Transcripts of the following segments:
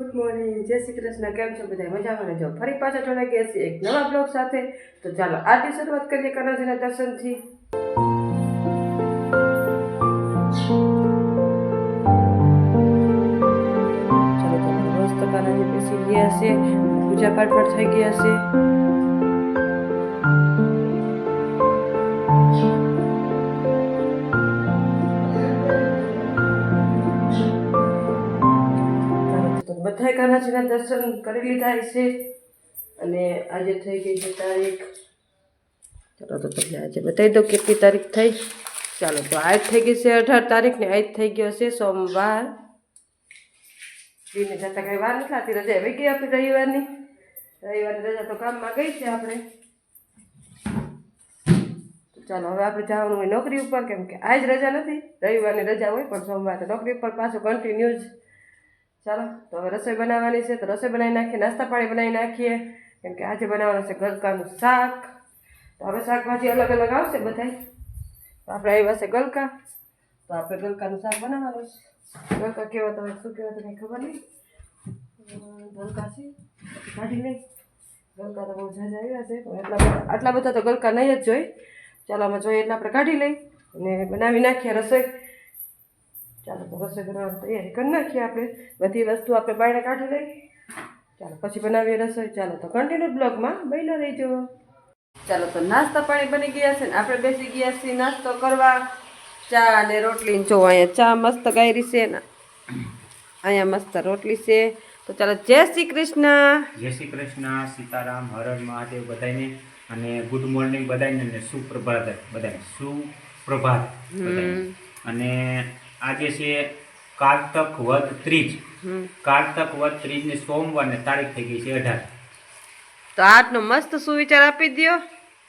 Good morning જય શ્રી કૃષ્ણ. કેમ છો બધા? મજામાં જો ફરી પાછા જોડાઈ ગયા છીએ એક નવા બ્લોગ સાથે. તો ચાલો, આજની શરૂઆત કરીએ કનોજીના દર્શનથી. ચાલો બેસી ગયા છે. પૂજા પાઠ પણ થઈ ગયા છે. તો બધાય કાનાજીના દર્શન કરી લીધા છે અને આજે થઈ ગઈ છે તારીખ. ચાલો તો તમને આજે બતાવી દો કેટલી તારીખ થઈ. ચાલો તો આજ થઈ ગઈ છે અઢાર તારીખ ને આજ થઈ ગયો છે સોમવાર. દિને જતા કંઈ વાર નથી થતી રજા આવી ગઈ આપણી રવિવારની. રવિવારની રજા તો કામમાં ગઈ છે આપણે. ચાલો હવે આપણે જવાનું હોય નોકરી ઉપર કેમ કે આજ રજા નથી. રવિવારની રજા હોય પણ સોમવારે નોકરી ઉપર પાછું કન્ટિન્યુ જ ચાલો, તો હવે રસોઈ બનાવવાની છે, તો રસોઈ બનાવી નાખીએ, નાસ્તા પાણી બનાવી નાખીએ. કેમ કે આજે બનાવવાનું છે ગલકાનું શાક. તો હવે શાકભાજી અલગ અલગ આવશે બધાય. તો આપણે આવ્યા છે ગલકા. તો આપણે ગલકાનું શાક બનાવવાનું છે. ગલકા કેવા તમે, શું કહેવા તમને ખબર નહીં. ગલકા છે. કાઢી લઈ ગલકા તો બહુ જાજા આવ્યા છે, પણ એટલા બધા, આટલા બધા તો ગલકા નહીં જ જોઈ ચાલો અમે જોઈએ એટલે આપણે કાઢી લઈ અને બનાવી નાખીએ રસોઈ. ચાલો તો રસોઈ બનાવવાની તૈયારી કરી નાખીએ આપણે. બધી વસ્તુ આપણે બાયણે કાઢી લઈએ ચાલો પછી બનાવીએ રસોઈ. ચાલો તો કન્ટિન્યુ બ્લોગમાં બન્યા રહીજો. ચાલો તો નાસ્તા પાણી બની ગયા છે ને આપણે બેસી ગયા છીએ નાસ્તો કરવા. ચા અને રોટલી જો અહીંયા ચા મસ્ત ગાયરી છે ને. અહીંયા મસ્ત રોટલી છે. તો ચાલો જય શ્રી કૃષ્ણ. જય શ્રી કૃષ્ણ સીતારામ હરણ હર મહાદેવ બધાને અને ગુડ મોર્નિંગ બધાને અને સુપ્રભાત બધાને સુપ્રભાત. અને આજે છે કારતક વદ ત્રીજ. કારતક વદ ત્રીજ ને સોમવારને તારીખ થઈ ગઈ છે અઢાર. તો આજનો મસ્ત સુવિચાર આપી દો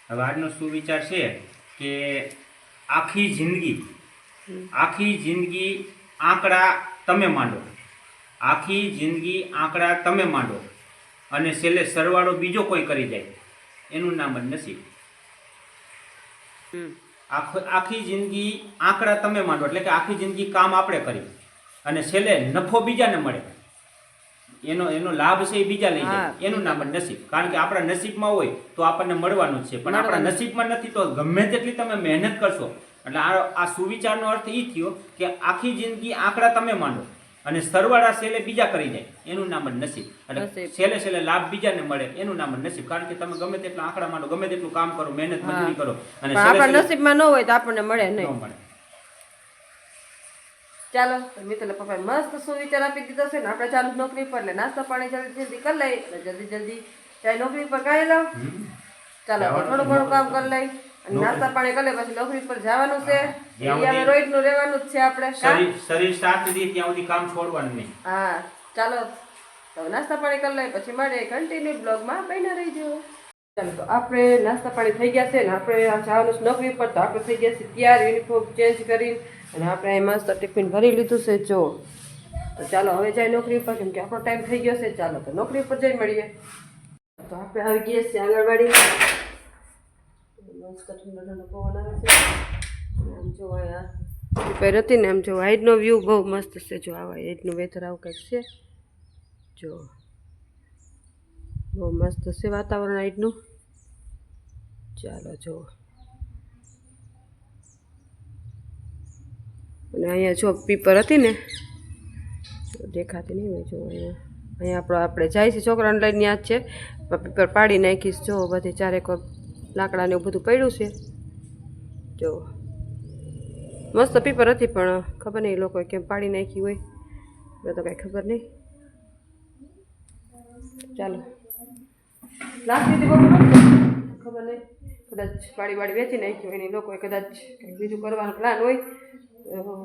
હવે આજનો સુવિચાર છે કે આખી જિંદગી આખી જિંદગી આંકડા તમે માંડો. આખી જિંદગી આંકડા તમે માંડો. અને છેલ્લે સરવાળો બીજો કોઈ કરી જાય. એનું નામ જ નસીબ. આખ આખી જિંદગી આંકડા તમે માંડો એટલે કે આખી જિંદગી કામ આપણે કરી અને છેલ્લે નફો બીજાને મળે. એનો એનો લાભ છે એ બીજા લઈ જાય. એનું નામ નસીબ. કારણ કે આપણા નસીબમાં હોય તો આપણને મળવાનું જ છે. પણ આપણા નસીબમાં નથી તો ગમે તેટલી તમે મહેનત કરશો. એટલે આ આ સુવિચારનો અર્થ એ થયો કે આખી જિંદગી આંકડા તમે માંડો. અને સરવાળા સેલે બીજા કરી જાય એનું નામ જ નસીબ. એટલે સેલે છેલ્લે લાભ બીજાને મળે એનું નામ જ નસીબ. કારણ કે તમે ગમે તેટલા આંકડા માંડો ગમે તેટલું કામ કરો મહેનત મજૂરી કરો. અને આપણા નસીબમાં ન હોય તો આપણને મળે નહીં. મળે. ચાલો મિત્ર મિત્રો મસ્ત મસ્ત સુવિચાર આપી દીધો છે ને. આપણે ચાલુ નોકરી પર એટલે નાસ્તા પાણી જલ્દી જલ્દી કરી લઈ અને જલ્દી જલ્દી ચાહે નોકરી પર કાઢી લઉં ચાલો થોડું ઘણું કામ કરી લઈ નાસ્તા પાણી કરે પછી નોકરી પર જવાનું છે. ત્યાં રોહિતનું રહેવાનું જ છે આપણે શરીર શરીર સાથ દે ત્યાં સુધી કામ છોડવાનું નહીં. હા ચાલો. તો નાસ્તા પાણી કરી લઈ પછી મળે કન્ટિન્યુ બ્લોગમાં બન્યા રહીજો. ચાલો તો આપણે નાસ્તા પાણી થઈ ગયા છે ને આપણે જવાનું છે નોકરી પર તો આપણે થઈ ગયા છે તૈયાર યુનિફોર્મ ચેન્જ કરી અને આપણે મસ્ત ટિફિન ભરી લીધું છે જો. તો ચાલો હવે જાય નોકરી ઉપર કેમ કે આપણો ટાઈમ થઈ ગયો છે. ચાલો તો નોકરી ઉપર જઈ મળીએ. તો આપણે આવી ગયા છીએ આંગણવાડી મસ્ત ઠંડો ઠંડો આમ જો પેર હતી ને આમ જો હાઈટનો વ્યૂ બહુ મસ્ત છે જો આવા હાઈટનું વેધર આવું કંઈક છે જો બહુ મસ્ત છે વાતાવરણ હાઈટનું ચાલો જો અને અહીંયા જો પીપર હતી ને દેખાતી નહીં જો અહીંયા અહીંયા આપણો આપણે જાય છે છોકરાને લઈને યાદ છે પીપર પાડી નાખીશ જો બધી ચારેક લાકડાને એવું બધું પડ્યું છે. જો. મસ્ત પીપર હતી પણ ખબર નહીં એ લોકોએ કેમ પાડી નાખી હોય. મને તો કાંઈ ખબર નહીં. ચાલો. લાસ્ટ ખબર નહીં. કદાચ પાડી વાડી વેચી નાખી હોય ને લોકોએ કદાચ કંઈક બીજું કરવાનો પ્લાન હોય.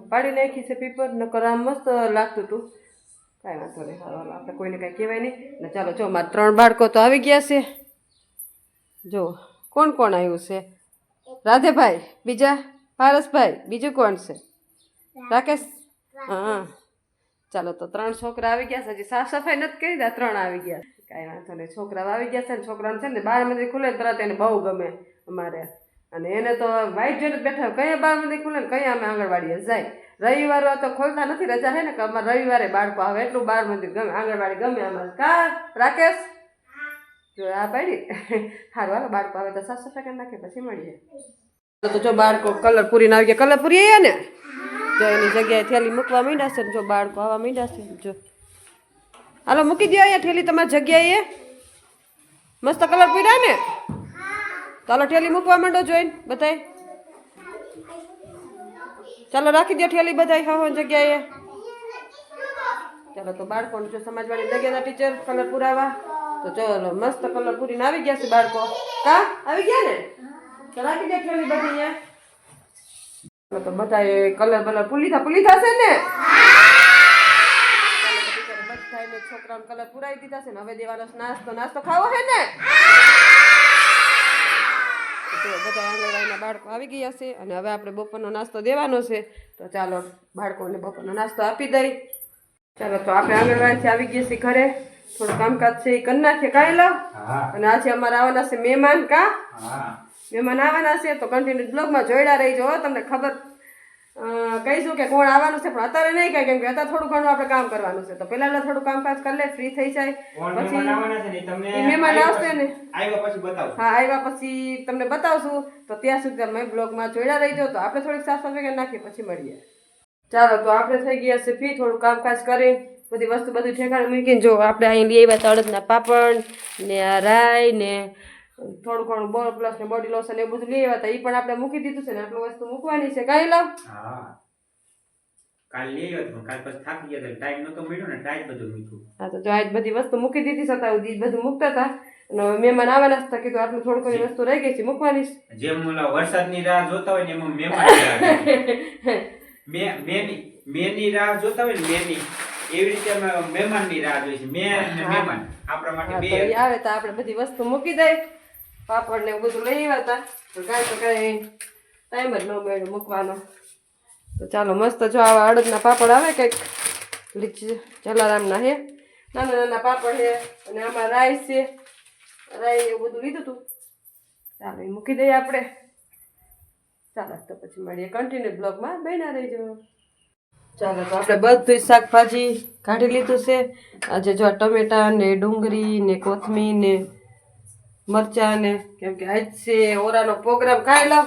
પાડી નાખી છે પેપર નકર આમ મસ્ત લાગતું હતું. કાંઈ વાંધો નહીં હાલો, આપણે કોઈને કાંઈ કહેવાય નહીં. ને ચાલો, જો, મારા ત્રણ બાળકો તો આવી ગયા છે. જો. કોણ કોણ આવ્યું છે? રાધેભાઈ, બીજા? પારસભાઈ, બીજું કોણ છે? રાકેશ? હા ચાલો તો ત્રણ છોકરા આવી ગયા છે. હજી સાફ સફાઈ નથી કરી દા ત્રણ આવી ગયા કાંઈ વાંધો નહીં. છોકરા આવી ગયા છે ને છોકરાને છે ને બાર મંદિર ખુલે તરત એને બહુ ગમે અમારે. અને એને તો વાઇટ જોઈને બેઠા. કયા બાર મંદિર ખુલે ને કયા અમે આંગણવાડીએ જાય? રવિવારો તો ખોલતા નથી, રજા છે ને કે અમારે રવિવારે બાળકો આવે. એટલું બાર મંદિર ગમે. આંગણવાડી ગમે અમારે. કા? રાકેશ? જો આ પાડી. સારું હાલો બાળકો આવે તો સાફ સફાઈ કરી નાખે પછી મળીએ. તો જો બાળકો કલર પૂરીને આવી ગયા. કલર પૂરી આવ્યા ને? જો એની જગ્યાએ થેલી મૂકવા માંડ્યા છે જો બાળકો આવવા માંડ્યા છે, જો. હાલો, મૂકી દો અહીંયા થેલી તમારી જગ્યાએ. મસ્ત કલર પૂર્યા ને? ચાલો ઠેલી મૂકવા માંડો જોઈને બધાય. ચાલો, રાખી દો ઠેલી બધાય હા જગ્યાએ. ચાલો, તો બાળકોને જો સમાજવાળી જગ્યાના ટીચર કલર પુરાવા. તો ચલો, મસ્ત કલર પૂરીને આવી ગયા છે બાળકો. કા? આવી ગયા ને? તો રાખી દે ખેલી બધી અહીંયા. તો બધાએ કલર બલર પૂરી થા પૂરી થશે ને? છોકરાઓને કલર પુરાઈ દીધા છે ને? હવે દેવાનો નાસ્તો. નાસ્તો ખાવો છે ને? બધા આંગણવાડીના બાળકો આવી ગયા છે અને હવે આપણે બપોરનો નાસ્તો દેવાનો છે. તો ચાલો, બાળકોને બપોરનો નાસ્તો આપી દઈ. ચાલો, તો આપણે આંગણવાડીથી આવી ગયા છીએ ઘરે. થોડું કામકાજ છે એ કરી નાખીએ કાંઈ લો અને આજે અમારે આવવાના છે મહેમાન કા? મહેમાન આવવાના છે તો કન્ટિન્યુ બ્લોગમાં જોઈડા રહીજો તમને ખબર કહીશું કે કોણ આવવાનું છે પણ અત્યારે નહીં કહે કેમ કે અત્યારે થોડું ઘણું આપણે કામ કરવાનું છે. તો પહેલા થોડું કામકાજ કરી લે ફ્રી થઈ જાય. પછી મહેમાન આવશે ને. હા આવ્યા પછી તમને બતાવશું. તો ત્યાં સુધી તમે બ્લોગમાં જોઈડા રહીજો. તો આપણે થોડીક સાફ સફાઈ કરી નાખીએ પછી મળીએ. ચાલો તો આપણે થઈ ગયા છે ફ્રી થોડું કામકાજ કરી. બધી વસ્તુ બધું ઠેકાણે મૂકીને જો આપણે અહીં લઈ આવ્યા અડદના પાપડ ને આ રાઈ ને થોડું ઘણું બોલ પ્લસ ને બોડી લોશન એ બધું લઈ આવ્યા હતા. એ પણ આપણે મૂકી દીધું છે ને આટલું વસ્તુ મૂકવાની છે. કાંઈ લાવ. કાલ લઈ આવ્યો હતો કાલ પછી થાકી ગયા ટાઈમ નતો મળ્યો ને ટાઈમ બધું મૂક્યું. હા તો જો આજ બધી વસ્તુ મૂકી દીધી છતાં બધું મૂકતા હતા. મહેમાન આવવાના હતા કીધું આટલું થોડું ઘણી વસ્તુ રહી ગઈ છે મૂકવાની જેમ ઓલા વરસાદની રાહ જોતા હોય ને એમાં મેની રાહ જોતા હોય ને મેની. એવી રીતે અમે મહેમાનની રાહ જોઈએ છે. મેં અને મહેમાન. આપણા હા, માટે તો બે ઈ આવે તો આપણે બધી વસ્તુ મૂકી દઈએ પાપડ ને એવું બધું લઈ આવ્યા હતા. તો કાંઈ તો કાંઈ ટાઈમ જ ન મળ્યો મૂકવાનો. તો ચાલો મસ્ત જો આવા અડદના પાપડ આવે કંઈક. લીચ જલારામના હે. નાના નાના પાપડ છે અને આમાં રાઈ છે. રાઈ એવું બધું લીધું હતું ચાલો એ મૂકી દઈએ આપણે. ચાલો તો પછી મળીએ. કન્ટિન્યુ બ્લોગમાં બન્યા રહીજો. ચાલો તો આપણે બધું શાકભાજી કાઢી લીધું છે. આજે જો ટમેટા ને ડુંગળી ને કોથમીર ને મરચા ને કેમ કે આજ છે ઓરાનો પ્રોગ્રામ ખાઈ લો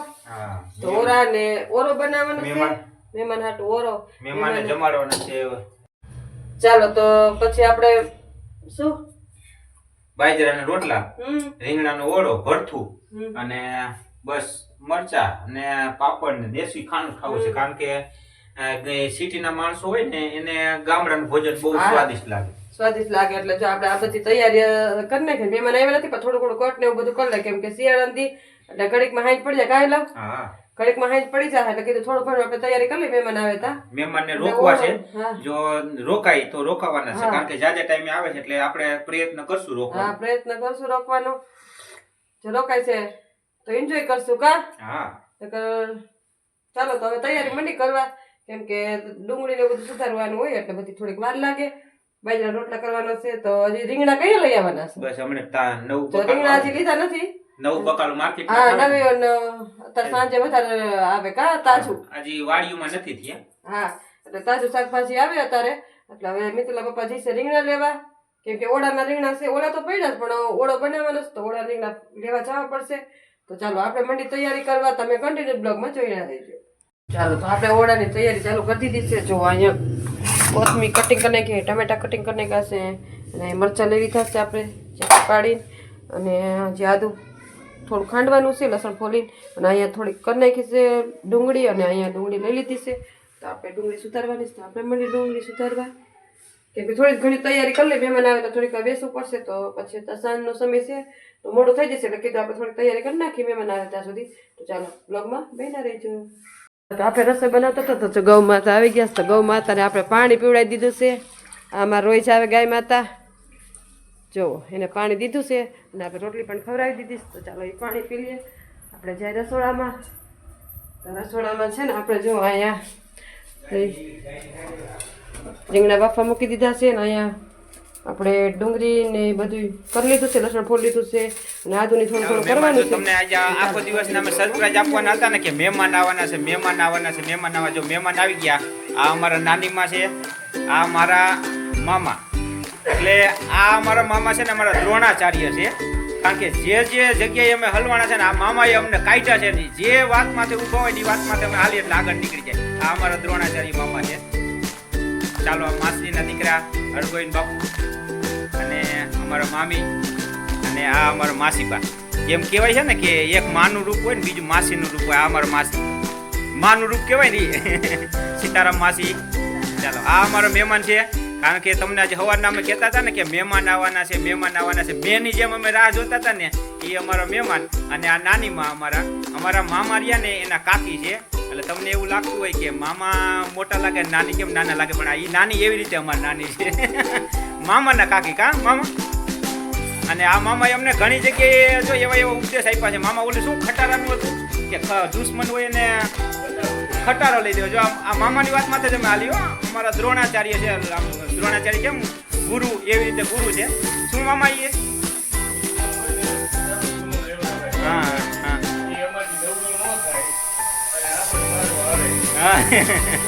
તો ઓરા ને ઓરો બનાવવાનો છે? મહેમાન. હાટ ઓરો. મહેમાનને જમાડવાનો છે ચાલો તો પછી આપણે શું? બાજરાના રોટલા રીંગણા રીંગણાનો ઓળો ભરથું અને બસ મરચા અને પાપડ ને દેશી ખાણું ખાવું છે. કારણ કે સિટીના માણસો હોય ને એને ગામડાનું ભોજન બહુ સ્વાદિષ્ટ લાગે. સ્વાદિષ્ટ લાગે એટલે જો આપણે આ બધી તૈયારી કરી નાખીએ. મહેમાન આવ્યા નથી પણ થોડું થોડું કટ ને એવું બધું કરી લે કેમ કે શિયાળાની એટલે ઘડીકમાં હાંજ પડી જાય. કાંઈ લાવ? હા. ઘડીકમાં હાંજ પડી જાય એટલે કીધું થોડું ઘણું આપણે તૈયારી કરી લઈએ મહેમાન આવે તા. મહેમાનને રોકવા છે. જો રોકાય તો રોકાવાના છે કારણ કે જાજા ટાઈમે આવે છે એટલે આપણે પ્રયત્ન કરશું હા રોકવા પ્રયત્ન કરશું રોકવાનો. જો રોકાય છે તો એન્જોય કરશું કા? હા. ચાલો તો હવે તૈયારી મંડી કરવા. કેમ કે ડુંગળી ને બધું સુધારવાનું હોય એટલે બધી થોડીક વાર લાગે. બાજરા રોટલા કરવાનો છે તો હજી રીંગણા કયા લઈ આવવાના છે? બસ અમને તા નવું તો રીંગણા હજી લીધા નથી. નવું બકાલું માર્કેટ હા નવી અત્યારે સાંજે વધારે આવે કા તાજું? હજી વાડીઓમાં નથી થયા. હા એટલે તાજું શાકભાજી આવે અત્યારે. એટલે હવે મિતુલા પપ્પા જઈશે રીંગણા લેવા. કેમ કે ઓળાના રીંગણા છે ઓળા તો પડ્યા જ પણ ઓળો બનાવવાનો છે તો ઓળા રીંગણા લેવા જવા પડશે. તો ચાલો આપણે મંડી તૈયારી કરવા તમે કન્ટિન્યુ બ્લોગમાં જોઈ રહેજો. ચાલો, તો આપણે ઓળાની તૈયારી ચાલુ કરી દીધી છે. જો અહીંયા કોથમીર કટિંગ કરી નાખી, ટમેટા કટિંગ કરી નાખ્યા છે. અને મરચાં લેવી થશે આપણે પાડીને. અને જે આદુ, થોડું ખાંડવાનું છે, લસણ ફોલીને. અને અહીંયા થોડીક કરી નાખી છે ડુંગળી અને અહીંયા ડુંગળી લઈ લીધી છે. તો આપણે ડુંગળી સુધારવાની છે. આપણે મળી ડુંગળી સુધારવા. કેમ કે થોડીક ઘણી તૈયારી કરી લે મહેમાન આવે તો થોડીક બેસવું પડશે. તો પછી સાંજનો સમય છે, તો મોડું થઈ જશે. એટલે કીધું આપણે થોડીક તૈયારી કરી નાખી, મહેમાન આવે ત્યાં સુધી. તો ચાલો બ્લોગમાં બેના રહેજો. આપણે રસોઈ બનાવતો હતા તો ગૌ માતા આવી ગયા છે, તો ગૌ માતાને આપણે પાણી પીવડાવી દીધું છે. આમાં રોજ આવે ગાય માતા. જો, એને પાણી દીધું છે અને આપણે રોટલી પણ ખવડાવી દીધી તો ચાલો એ પાણી પી લઈએ. આપણે જાય રસોડામાં. તો રસોડામાં છે ને આપણે જો અહીંયા રીંગણા બાફા મૂકી દીધા છે ને અહીંયા આપણે ડુંગળી ને બધું કરી લીધું છે લસણ ફોડી લીધું છે અને આદુની થોડું થોડું કરવાનું છે. તમને આજે આખો દિવસ અમે સરપ્રાઈઝ આપવાના હતા ને કે મહેમાન આવવાના છે મહેમાન આવવાના છે મહેમાન આવવા જો મહેમાન આવી ગયા આ અમારા નાનીમાં છે આ મારા મામા. એટલે આ અમારા મામા છે ને અમારા દ્રોણાચાર્ય છે. કારણ કે જે જે જગ્યાએ અમે હલવાના છે ને આ મામાએ અમને કાઢ્યા છે ને જે માટે ઊભા હોય એ માટે અમે હાલી એટલે આગળ નીકળી જાય. આ અમારા દ્રોણાચાર્ય મામા છે. ચાલો આ માસલીના દીકરા હરગોઈન બાપુ. અને અમારા મામી અને આ અમારા માસીબા. એમ કહેવાય છે ને કે એક માનું રૂપ હોય ને બીજું માસીનું રૂપ હોય, આ અમારા માસી. માનું રૂપ કહેવાય ને. સીતારામ માસી. ચાલો, આ અમારો મહેમાન છે. કારણ કે તમને આજે સવારના અમે કહેતા હતા ને કે મહેમાન આવવાના છે, મહેમાન આવવાના છે. બેની જેમ અમે રાહ જોતા હતા ને, એ અમારો મહેમાન અને આ નાનીમાં અમારા અમારા મામા રહ્યા ને એના કાકી છે. એટલે તમને એવું લાગતું હોય કે મામા મોટા લાગે, નાની કેમ નાના લાગે, પણ આ ઈ નાની એવી રીતે અમારી નાની છે. મામાના કાકી કા મામા? અને આ મામાએ અમને ઘણી જગ્યાએ જો એવા એવા ઉપદેશ આપ્યા છે. મામા ઓલું શું ખટારાનું હતું? કે દુશ્મન હોય એને ખટારો લઈ દેવો. જો આ મામાની વાત માથે તમે હાલ્યો અમારા દ્રોણાચાર્ય છે દ્રોણાચાર્ય કેમ? ગુરુ એવી રીતે ગુરુ છે. શું મામા એ? હા હા.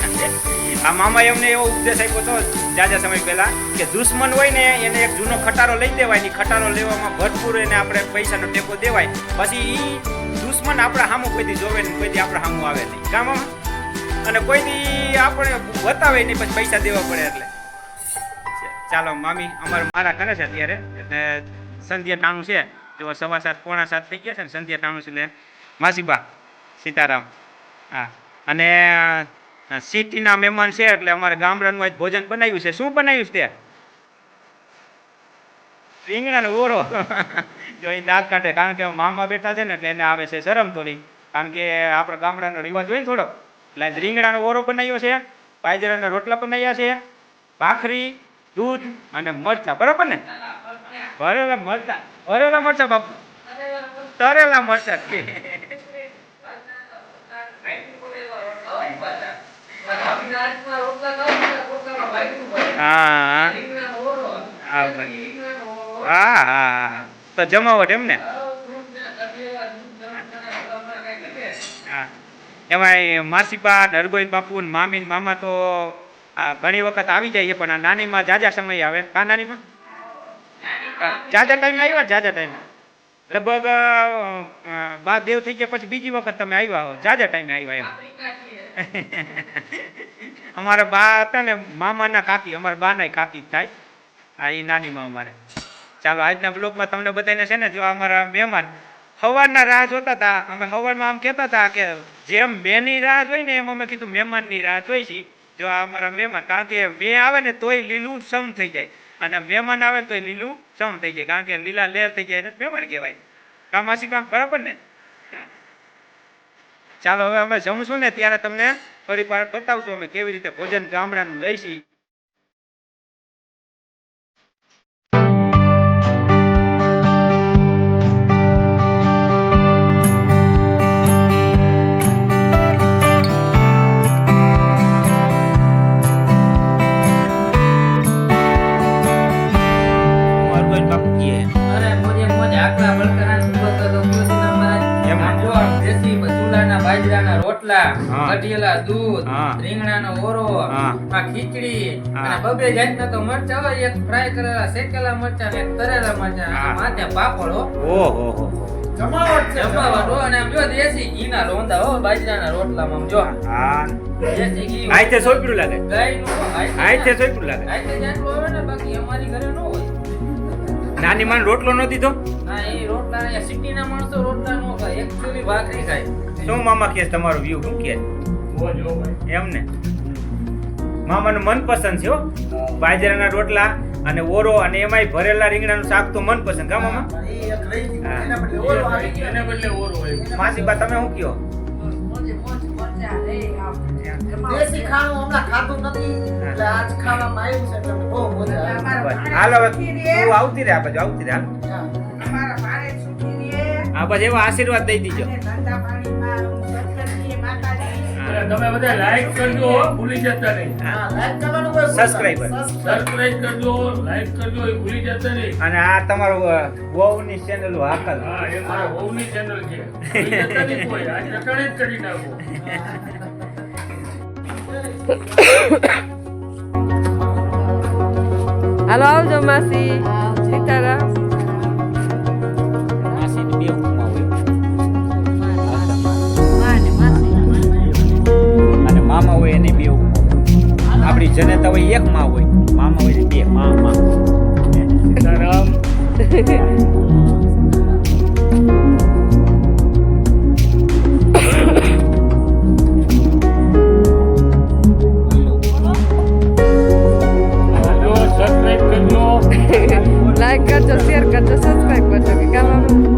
આ મામાએ એમને એવો ઉપદેશ આપ્યો હતો જાજા સમય પહેલા કે દુશ્મન હોય ને એને એક જૂનો ખટારો લઈ દેવાય ને ખટારો લેવામાં ભરપૂર એને આપણે પૈસાનો ટેકો દેવાય. પછી એ દુશ્મન આપણા સામું કોઈથી જોવે ને કોઈથી આપણા સામું આવે નહીં. ગામમાં અને કોઈથી આપણે બતાવે નહીં, પછી પૈસા દેવા પડે એટલે. ચાલો મામી, અમારે મારા કરે છે અત્યારે. એટલે સંધ્યા ટાણું છે. તો સવા સાત, પોણા સાત થઈ ગયા છે ને, સંધ્યા ટાણું છે એટલે. માસીબા, સીતારામ. હા. અને સિટીના મહેમાન છે એટલે અમારે ગામડાનું આજ ભોજન બનાવ્યું છે. શું બનાવ્યું છે રીંગણાનો ઓરો જો એ દાંત કાઢે, કારણ કે મામા બેઠા છે ને એટલે એને આવે છે શરમ થોડી. કારણ કે આપણા ગામડાનો રિવાજ હોય ને થોડો. એટલે રીંગણાનો ઓરો બનાવ્યો છે, બાજરાના રોટલા બનાવ્યા છે, ભાખરી, દૂધ અને મરચા. બરાબર ને? ભરેલા મરચા. ભરેલા મરચા બાપુ. તરેલા મરચા છે હા હા ભાઈ. હા હા હા તો જમાવટ એમ ને? હા. એમાં માસીબા નરગોઈ બાપુ મામી મામા તો આ ઘણી વખત આવી જાય છે, પણ આ નાનીમાં જાજા સમય આવે. કા નાનીમાં? આ જાજા ટાઈમે આવ્યા જાજા ટાઈમે લગભગ બા દેવ થઈ ગયા પછી બીજી વખત તમે આવ્યા હો. જાજા ટાઈમે આવ્યા એમ. અમારા બા હતા ને, મામાના કાકી, અમારા બાના કાકી થાય. હા એ નાનીમાં અમારે. ચાલો, આજના બ્લોગમાં તમને બધાને છે ને, જો અમારા મહેમાન સવારના રાહ જોતા હતા, અમે સવારમાં આમ કહેતા હતા કે જેમ બેની રાહ જોઈ ને એમ અમે કીધું મહેમાનની રાહ જોઈ છે. જો આ અમારા મહેમાન, કારણ કે બે આવે ને તોય લીલું સમ થઈ જાય. અને મહેમાન આવે તોય લીલું સમ થઈ જાય, કારણ કે લીલા લેર થઈ જાય, એને મહેમાન કહેવાય. કામ આસી કામ, બરાબર ને? ચાલો, હવે અમે જમશું ને, ત્યારે તમને ફરી વાર બતાવશું અમે કેવી રીતે ભોજન ગામડાનું લઈશી રોટલા કઢિયેલા દૂધ રીંગણાનો ઓરો આ ખીચડી અને બબે જાતના તો મરચા હોય એક ફ્રાય કરેલા શેકેલા મરચા એક તરેલા મરચા. માથે પાપડ ઓહો હો હો. જમાવટ હો અને આમ જો દેશી ઘીના રોંદા હો બાજરાના રોટલામાં જો. હા. દેશી ઘી આઈ તે સોયપડું લાગે. ગાયનું હો, સોયપડું લાગે. આઈ તે આવે ને બાકી અમારી ઘરે ન હોય. નાની માન રોટલો ન દીધો? ના એ રોટલા સિટીના માણસો રોટલા નો ખાય. એકચ્યુઅલી ભાખરી ખાય. શું મામા કે તમારો વ્યૂ શું કે એમ ને? મામાનું મનપસંદ છે હો. બાજરાના રોટલા અને ઓરો અને એમાંય ભરેલા રીંગણાનું શાક તો મનપસંદ કા મામા. માસી બા તમે શું કયો આશીર્વાદ દઈ દીજો. તમે બધા લાઈક કરજો ભૂલી જતા નહીં. હા લાઈક કરવાનું કોઈ ભૂલતા સબસ્ક્રાઇબ કરજો લાઈક કરજો એ ભૂલી જતા નહીં. અને આ તમારો વહુની ચેનલ હાકલ. હા એ મારા વહુની ચેનલ છે. ભૂલી જતા નહીં કોઈ. આજ રટાણે જ કરી નાખો. હાલો આવજો માસી. સીતારામ. આપણી જનતા હોય એક માં હોય. મામા હોય બે. મામા. ધરમ લાઈક કરજો. શેર કરજો સબસ્ક્રાઈબ કરજો કે કામ